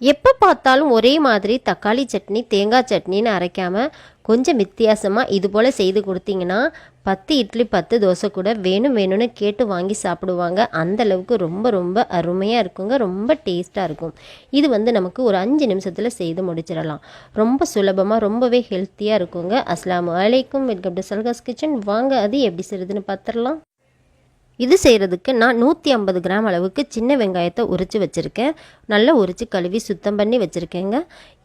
எப்போ பார்த்தாலும் ஒரே மாதிரி தக்காளி சட்னி தேங்காய் சட்னின்னு அரைக்காமல் கொஞ்சம் வித்தியாசமாக இது போல் செய்து கொடுத்தீங்கன்னா பத்து இட்லி பத்து தோசை கூட வேணும் வேணும்னு கேட்டு வாங்கி சாப்பிடுவாங்க. அந்தளவுக்கு ரொம்ப ரொம்ப அருமையாக இருக்குங்க. ரொம்ப டேஸ்ட்டாக இருக்கும். இது வந்து நமக்கு ஒரு அஞ்சு நிமிஷத்தில் செய்து முடிச்சிடலாம். ரொம்ப சுலபமாக ரொம்பவே ஹெல்த்தியாக இருக்குங்க. அஸ்லாம் அலைக்கும். Welcome to Salgas kitchen. வாங்க அது எப்படி செய்யுதுன்னு பார்த்துடலாம் இது செய்கிறதுக்கு நான் நூற்றி ஐம்பது கிராம் அளவுக்கு சின்ன வெங்காயத்தை உரித்து வச்சுருக்கேன். நல்லா உரித்து கழுவி சுத்தம் பண்ணி வச்சுருக்கேங்க.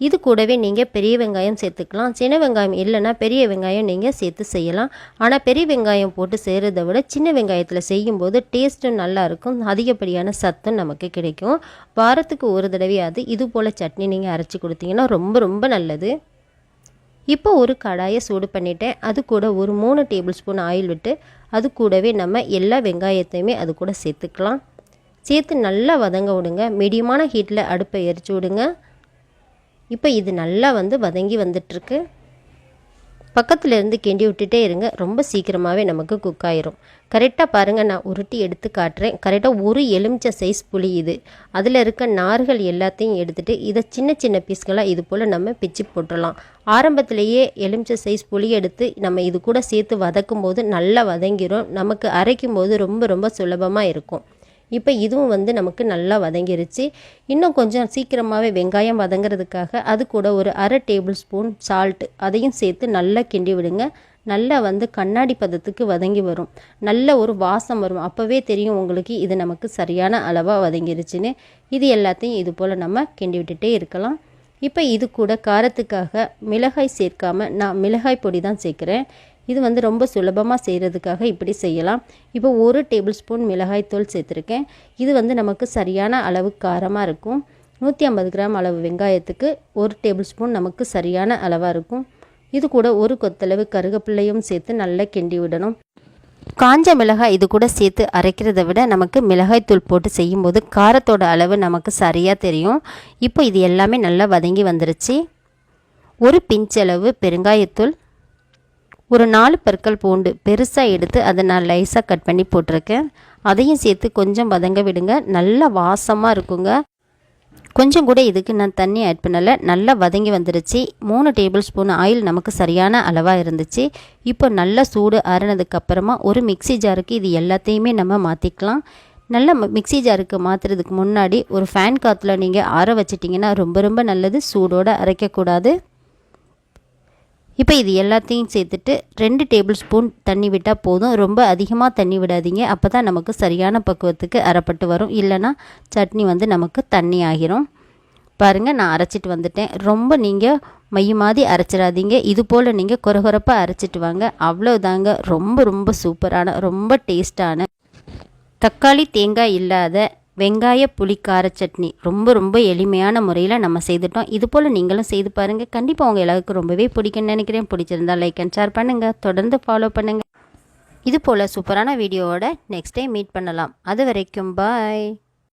இது கூடவே நீங்கள் பெரிய வெங்காயம் சேர்த்துக்கலாம். சின்ன வெங்காயம் இல்லைன்னா பெரிய வெங்காயம் நீங்கள் சேர்த்து செய்யலாம். ஆனால் பெரிய வெங்காயம் போட்டு செய்கிறத விட சின்ன வெங்காயத்தில் செய்யும்போது டேஸ்ட்டும் நல்லாயிருக்கும் அதிகப்படியான சத்தும் நமக்கு கிடைக்கும். வாரத்துக்கு ஒரு தடவையாவது இது போல் சட்னி நீங்கள் அரைச்சி கொடுத்தீங்கன்னா ரொம்ப ரொம்ப நல்லது. இப்போ ஒரு கடாயை சூடு பண்ணிட்டேன். அது கூட ஒரு மூணு டேபிள் ஸ்பூன் ஆயில் விட்டு அது கூடவே நம்ம எல்லா வெங்காயத்தையுமே அது கூட சேர்த்துக்கலாம். சேர்த்து நல்லா வதங்க விடுங்க. மீடியமான ஹீட்டில் அடுப்பை எரிச்சு விடுங்க. இப்போ இது நல்லா வந்து வதங்கி வந்துட்டுருக்கு. பக்கத்தில் இருந்து கிண்டி விட்டுட்டே இருங்க. ரொம்ப சீக்கிரமாகவே நமக்கு குக் ஆயிரும். கரெக்டாக பாருங்கள் நான் உருட்டி எடுத்து காட்டுறேன். கரெக்டாக ஒரு எலுமிச்சை சைஸ் புளி இது. அதில் இருக்க நார்கள் எல்லாத்தையும் எடுத்துகிட்டு இதை சின்ன சின்ன பீஸ்களாக இது போல் நம்ம பிச்சு போட்டுடலாம் ஆரம்பத்திலேயே எலுமிச்சை சைஸ் புளி எடுத்து நம்ம இது கூட சேர்த்து வதக்கும் போது நல்லா வதங்கிரும். நமக்கு அரைக்கும் போது ரொம்ப ரொம்ப சுலபமாக இருக்கும். இப்போ இதுவும் வந்து நமக்கு நல்லா வதங்கிருச்சு. இன்னும் கொஞ்சம் சீக்கிரமாகவே வெங்காயம் வதங்கிறதுக்காக அது கூட ஒரு அரை டேபிள் ஸ்பூன் சால்ட்டு அதையும் சேர்த்து நல்லா கிண்டி விடுங்க. நல்லா வந்து கண்ணாடி பதத்துக்கு வதங்கி வரும். நல்ல ஒரு வாசம் வரும். அப்போவே தெரியும் உங்களுக்கு இது நமக்கு சரியான அளவாக வதங்கிருச்சுன்னு. இது எல்லாத்தையும் இது போல் நம்ம கிண்டி விட்டுட்டே இருக்கலாம். இப்போ இது கூட காரத்துக்காக மிளகாய் சேர்க்காம நான் மிளகாய் பொடி தான் சேர்க்குறேன். இது வந்து ரொம்ப சுலபமாக செய்கிறதுக்காக இப்படி செய்யலாம். இப்போ ஒரு டேபிள் ஸ்பூன் மிளகாய்த்தூள் சேர்த்துருக்கேன். இது வந்து நமக்கு சரியான அளவு காரமாக இருக்கும். நூற்றி ஐம்பது கிராம் அளவு வெங்காயத்துக்கு ஒரு டேபிள் ஸ்பூன் நமக்கு சரியான அளவாக இருக்கும். இது கூட ஒரு கொத்தளவு கருகப்பிள்ளையும் சேர்த்து நல்லா கிண்டி விடணும். காஞ்ச மிளகாய் இது கூட சேர்த்து அரைக்கிறத விட நமக்கு மிளகாய் தூள் போட்டு செய்யும்போது காரத்தோட அளவு நமக்கு சரியாக தெரியும். இப்போ இது எல்லாமே நல்லா வதங்கி வந்துருச்சு. ஒரு பிஞ்சளவு பெருங்காயத்தூள் ஒரு நாலு பற்கள் பூண்டு பெருசாக எடுத்து அதை நான் லைஸாக கட் பண்ணி போட்டிருக்கேன். அதையும் சேர்த்து கொஞ்சம் வதங்க விடுங்க. நல்லா வாசமாக இருக்குங்க. கொஞ்சம் கூட இதுக்கு நான் தண்ணி ஆட் பண்ணலை. நல்லா வதங்கி வந்துருச்சு. மூணு டேபிள் ஸ்பூன் ஆயில் நமக்கு சரியான அளவாக இருந்துச்சு. இப்போ நல்லா சூடு ஆறினதுக்கு ஒரு மிக்சி ஜாருக்கு இது எல்லாத்தையுமே நம்ம மாற்றிக்கலாம் நல்லா மிக்சி ஜாருக்கு மாற்றுறதுக்கு முன்னாடி ஒரு ஃபேன் காற்றுல நீங்கள் ஆற வச்சிட்டிங்கன்னா ரொம்ப ரொம்ப நல்லது. சூடோடு அரைக்கக்கூடாது. இப்போ இது எல்லாத்தையும் சேர்த்துட்டு ரெண்டு டேபிள் ஸ்பூன் தண்ணி விட்டால் போதும். ரொம்ப அதிகமாக தண்ணி விடாதீங்க. அப்போ தான் நமக்கு சரியான பக்குவத்துக்கு அரைப்பட்டு வரும். இல்லைன்னா சட்னி வந்து நமக்கு தண்ணி ஆகிரும். பாருங்கள் நான் அரைச்சிட்டு வந்துட்டேன். ரொம்ப நீங்கள் மையமாதி அரைச்சிடாதீங்க. இது போல் நீங்கள் குறகுறப்பாக அரைச்சிட்டு வாங்க. அவ்வளோதாங்க ரொம்ப ரொம்ப சூப்பரான ரொம்ப டேஸ்டான தக்காளி தேங்காய் இல்லாத வெங்காய புளிக்கார சட்னி. ரொம்ப ரொம்ப எளிமையான முறையில் நம்ம செய்துட்டோம். இது போல் நீங்களும் செய்து பாருங்கள் கண்டிப்பாக உங்கள் எல்லாருக்கும் ரொம்பவே பிடிக்கும்னு நினைக்கிறேன். பிடிச்சிருந்தா லைக் அண்ட் ஷேர் பண்ணுங்கள் தொடர்ந்து ஃபாலோ பண்ணுங்கள் இது போல் சூப்பரான வீடியோவோட நெக்ஸ்ட் டைம் மீட் பண்ணலாம். அது வரைக்கும் பாய்